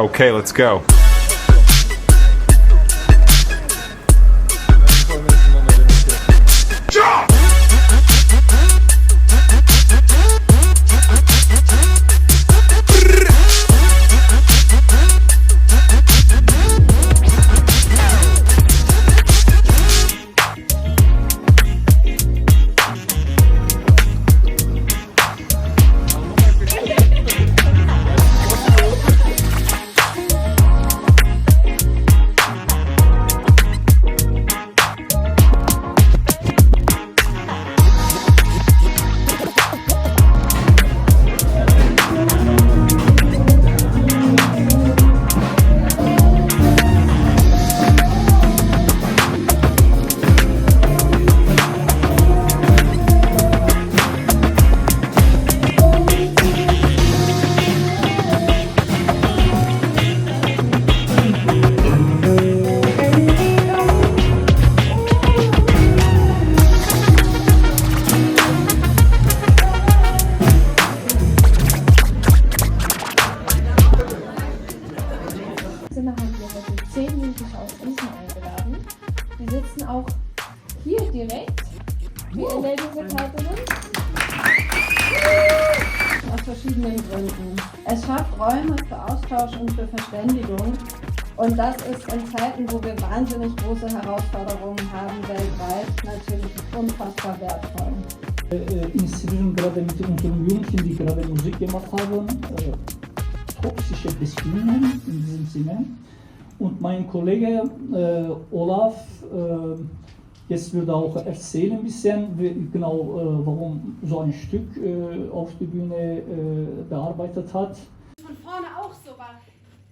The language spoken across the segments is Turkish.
Okay, let's go. Räume für Austausch und für Verständigung. Und das ist in Zeiten, wo wir wahnsinnig große Herausforderungen haben weltweit, natürlich unfassbar wertvoll. äh, inspirieren gerade mit unseren Jugendlichen, die gerade Musik gemacht haben, äh, toxische Beziehungen in diesem Sinne. Und mein Kollege äh, Olaf äh, jetzt würde auch erzählen ein bisschen, wie, genau äh, warum so ein Stück äh, auf die Bühne äh, bearbeitet hat. von vorne auch so war,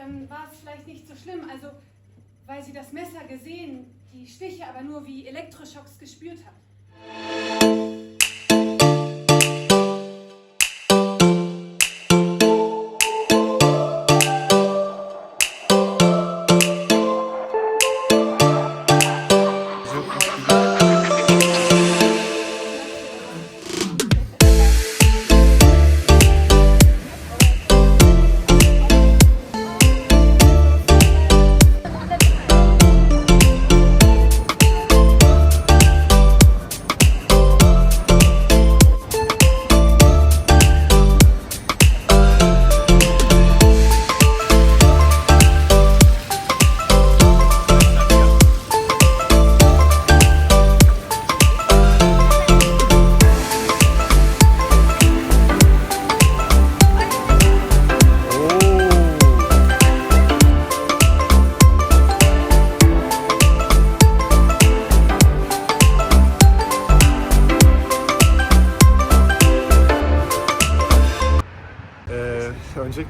dann war es vielleicht nicht so schlimm. Also, weil sie das Messer gesehen, die Stiche aber nur wie Elektroschocks gespürt hat.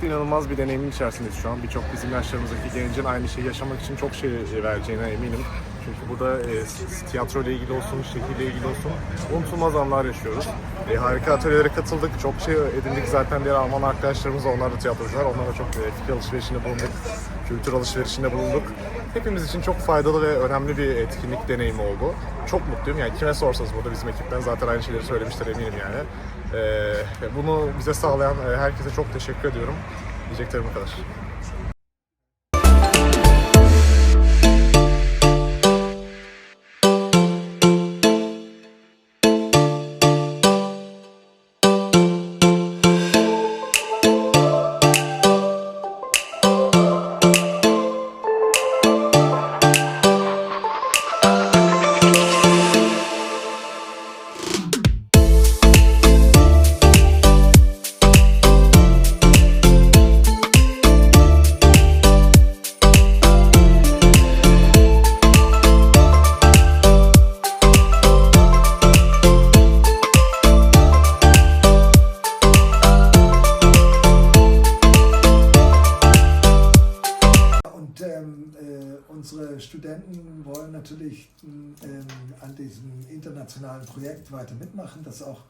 Öncelikle inanılmaz bir deneyimin içerisindeyiz şu an. Birçok bizim yaşlarımızdaki gencin aynı şeyi yaşamak için çok şey vereceğine eminim. Çünkü burada e, tiyatro ile ilgili olsun, şehirle ilgili olsun unutulmaz anlar yaşıyoruz. E, harika atölyelere katıldık, çok şey edindik. Zaten diğer Alman arkadaşlarımız da onlar da tiyatrocular. Onlarla çok e, fikir alışverişinde bulunduk, kültür alışverişinde bulunduk. Hepimiz için çok faydalı ve önemli bir etkinlik deneyimi oldu. Çok mutluyum. Yani kime sorsanız burada bizim ekipten zaten aynı şeyleri söylemiştir eminim yani. Ee, bunu bize sağlayan e, herkese çok teşekkür ediyorum. Diyeceklerim bu kadar. Unsere Studenten wollen natürlich ähm, an diesem internationalen Projekt weiter mitmachen. Das ist auch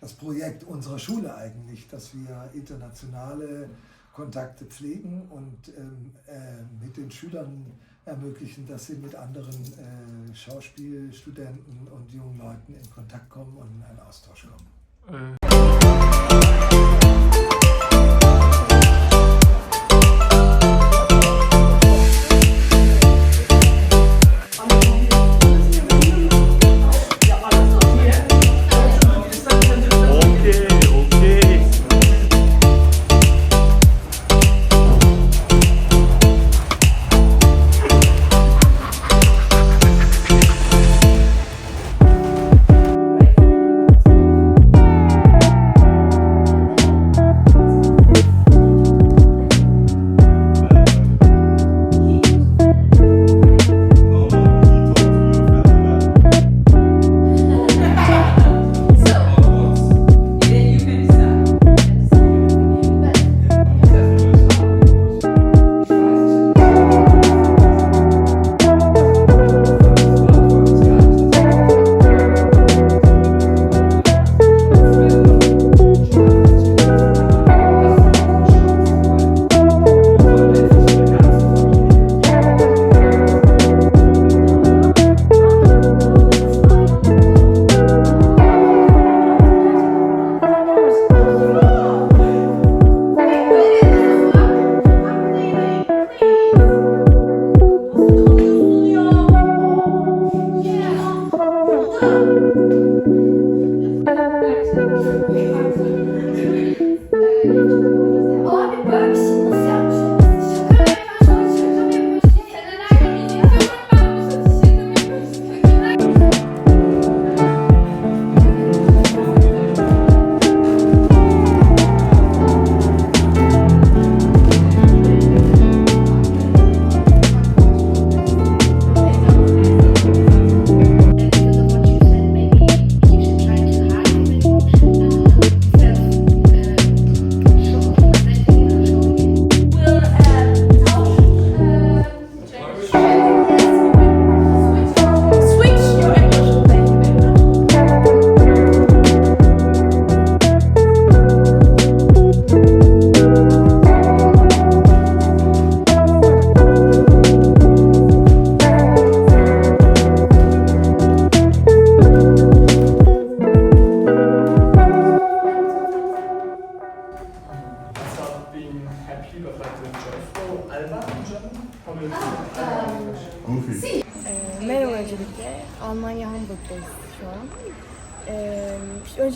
das Projekt unserer Schule eigentlich, dass wir internationale Kontakte pflegen und ähm, äh, mit den Schülern ermöglichen, dass sie mit anderen äh, Schauspielstudenten und jungen Leuten in Kontakt kommen und in einen Austausch kommen. Ee,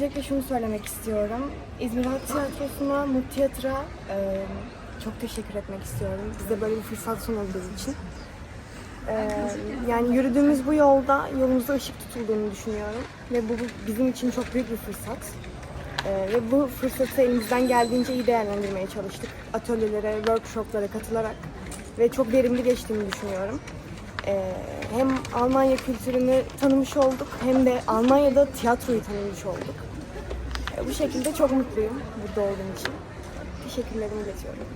Öncelikle şunu söylemek istiyorum. İzmir Halk Tiyatrosu'na, Mut Tiyatro'a e, çok teşekkür etmek istiyorum. Bize böyle bir fırsat sunulduğu için. Ee, yani yürüdüğümüz bu yolda yolumuzda ışık tutulduğunu düşünüyorum. Ve bu bizim için çok büyük bir fırsat. Ee, ve bu fırsatı elimizden geldiğince iyi değerlendirmeye çalıştık. Atölyelere, workshoplara katılarak ve çok verimli geçtiğini düşünüyorum. Ee, hem Almanya kültürünü tanımış olduk hem de Almanya'da tiyatroyu tanımış olduk. Ee, bu şekilde çok mutluyum burada olduğum için. Teşekkürlerimi iletiyorum.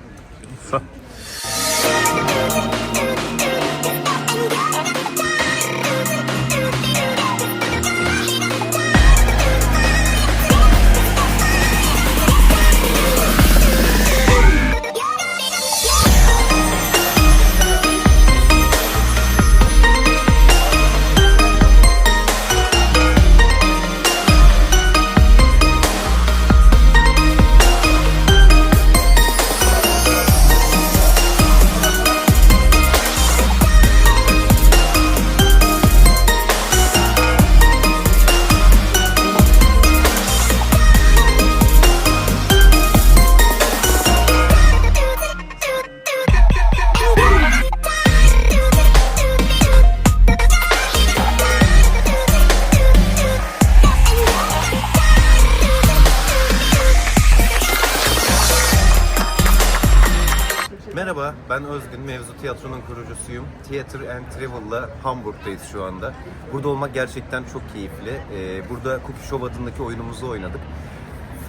Mevzu Tiyatro'nun kurucusuyum. Theater and Travel'la Hamburg'dayız şu anda. Burada olmak gerçekten çok keyifli. Ee, burada Cookie Show adındaki oyunumuzu oynadık.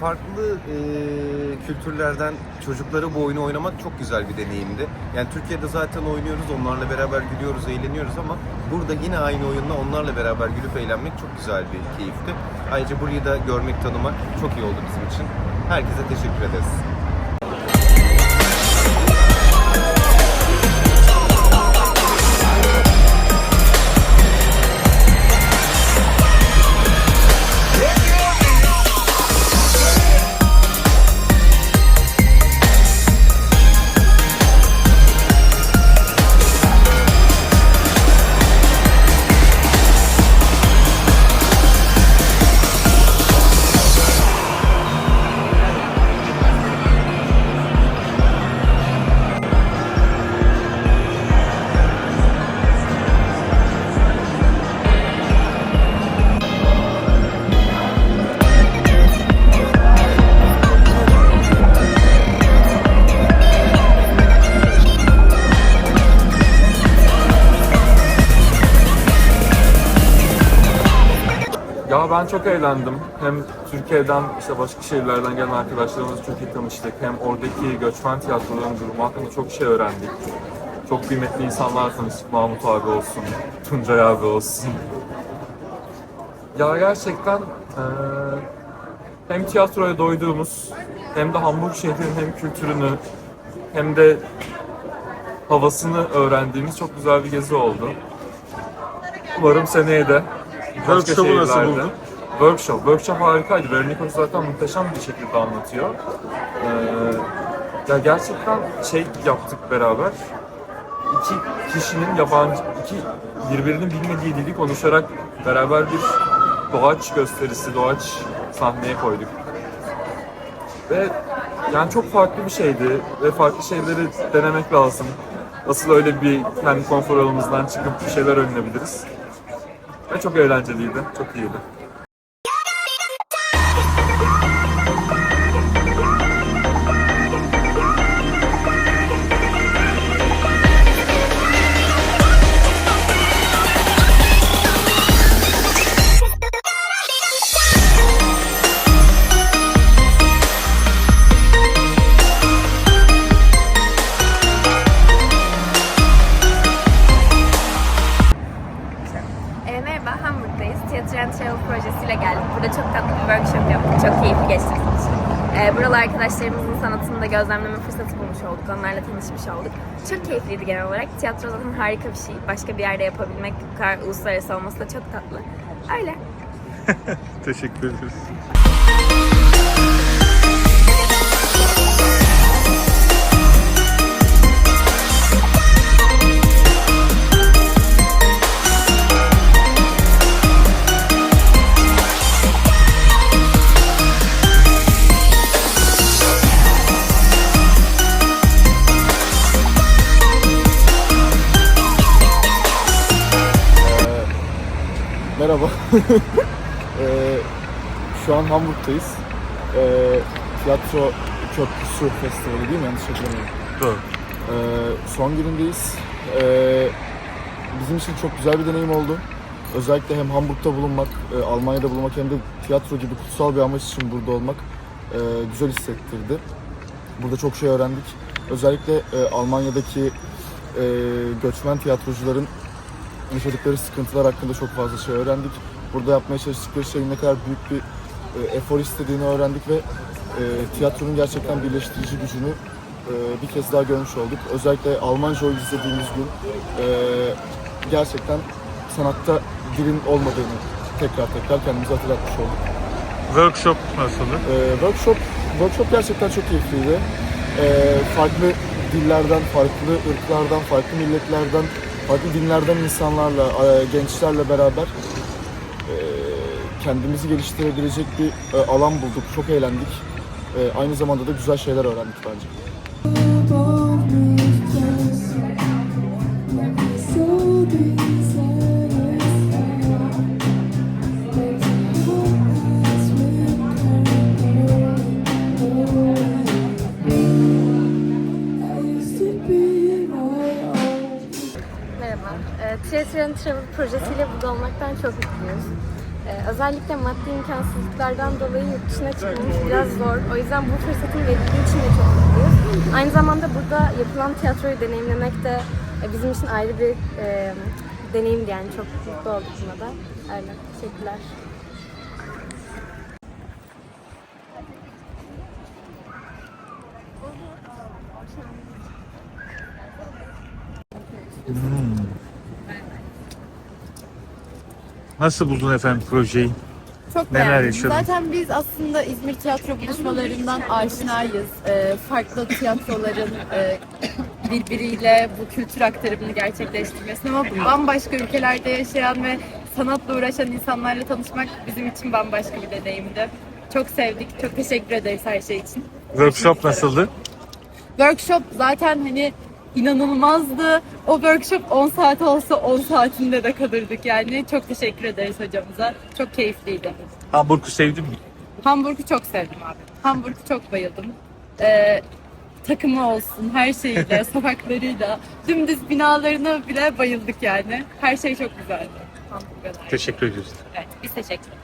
Farklı e, kültürlerden çocuklara bu oyunu oynamak çok güzel bir deneyimdi. Yani Türkiye'de zaten oynuyoruz, onlarla beraber gülüyoruz, eğleniyoruz ama burada yine aynı oyunla onlarla beraber gülüp eğlenmek çok güzel bir keyifti. Ayrıca burayı da görmek, tanımak çok iyi oldu bizim için. Herkese teşekkür ederiz. Çok eğlendim. Hem Türkiye'den işte başka şehirlerden gelen arkadaşlarımızla çok iyi tanıştık. Hem oradaki göçmen tiyatroların durumu hakkında çok şey öğrendik. Çok kıymetli insanlar tanıştık. Mahmut abi olsun, Tuncay abi olsun. Ya gerçekten eee, hem tiyatroya doyduğumuz hem de Hamburg şehrinin hem kültürünü hem de havasını öğrendiğimiz çok güzel bir gezi oldu. Umarım seneye de başka Workshop'u nasıl buldun? Workshop. Workshop harikaydı. Veronica zaten muhteşem bir şekilde anlatıyor. Ee, ya gerçekten şey yaptık beraber. İki kişinin yabancı, iki birbirinin bilmediği dili konuşarak beraber bir doğaç gösterisi, doğaç sahneye koyduk. Ve yani çok farklı bir şeydi ve farklı şeyleri denemek lazım. Nasıl öyle bir kendi konfor alanımızdan çıkıp bir şeyler öğrenebiliriz. Ve çok eğlenceliydi, çok iyiydi. Tanışmış olduk. Çok keyifliydi genel olarak. Tiyatro zaten harika bir şey. Başka bir yerde yapabilmek, bu kadar uluslararası olması da çok tatlı. Öyle. Teşekkür ederiz. Merhaba. Ee, şu an Hamburg'dayız. Ee, Tiyatro Köprüsü Festivali değil mi? Yanlış hatırlamıyorum. Doğru. Ee, son günündeyiz. Ee, bizim için çok güzel bir deneyim oldu. Özellikle hem Hamburg'da bulunmak, e, Almanya'da bulunmak hem de tiyatro gibi kutsal bir amaç için burada olmak e, güzel hissettirdi. Burada çok şey öğrendik. Özellikle e, Almanya'daki e, göçmen tiyatrocuların yaşadıkları sıkıntılar hakkında çok fazla şey öğrendik. Burada yapmaya çalıştıkları şeyin ne kadar büyük bir e, efor istediğini öğrendik ve e, tiyatronun gerçekten birleştirici gücünü e, bir kez daha görmüş olduk. Özellikle Almanca oyun izlediğimiz gün e, gerçekten sanatta dilin olmadığını tekrar tekrar kendimize hatırlatmış olduk. Workshop nasıldı? Ee, workshop workshop gerçekten çok keyifliydi. Ee, farklı dillerden, farklı ırklardan, farklı milletlerden, farklı dinlerden insanlarla, gençlerle beraber e, kendimizi geliştirebilecek bir e, alan bulduk. Çok eğlendik. E, aynı zamanda da güzel şeyler öğrendik bence. Merhaba. E, Theatre and Travel projesiyle burada olmaktan çok mutluyuz. E, özellikle maddi imkansızlıklardan dolayı yurt dışına çıkmamız biraz zor. O yüzden bu fırsatın verildiği için de çok mutluyuz. Aynı zamanda burada yapılan tiyatroyu deneyimlemek de e, bizim için ayrı bir e, deneyimdi yani. Çok mutlu olduk buna da. Öyle. Teşekkürler. Nasıl buldun efendim projeyi? Çok Neler beğendim. yaşadın? Zaten biz aslında İzmir tiyatro buluşmalarından aşinayız. Ee, farklı tiyatroların e, birbiriyle bu kültür aktarımını gerçekleştirmesine ama bambaşka ülkelerde yaşayan ve sanatla uğraşan insanlarla tanışmak bizim için bambaşka bir deneyimdi. Çok sevdik. Çok teşekkür ederiz her şey için. Workshop nasıldı? Workshop zaten hani inanılmazdı. O workshop 10 saat olsa 10 saatinde de kalırdık yani. Çok teşekkür ederiz hocamıza. Çok keyifliydi. Hamburg'u sevdin mi? Hamburg'u çok sevdim abi. Hamburg'u çok bayıldım. Ee, takımı olsun, her şeyiyle, sokaklarıyla, dümdüz binalarına bile bayıldık yani. Her şey çok güzeldi Hamburg'a dair. Teşekkür ediyoruz. Evet, biz teşekkür ederiz.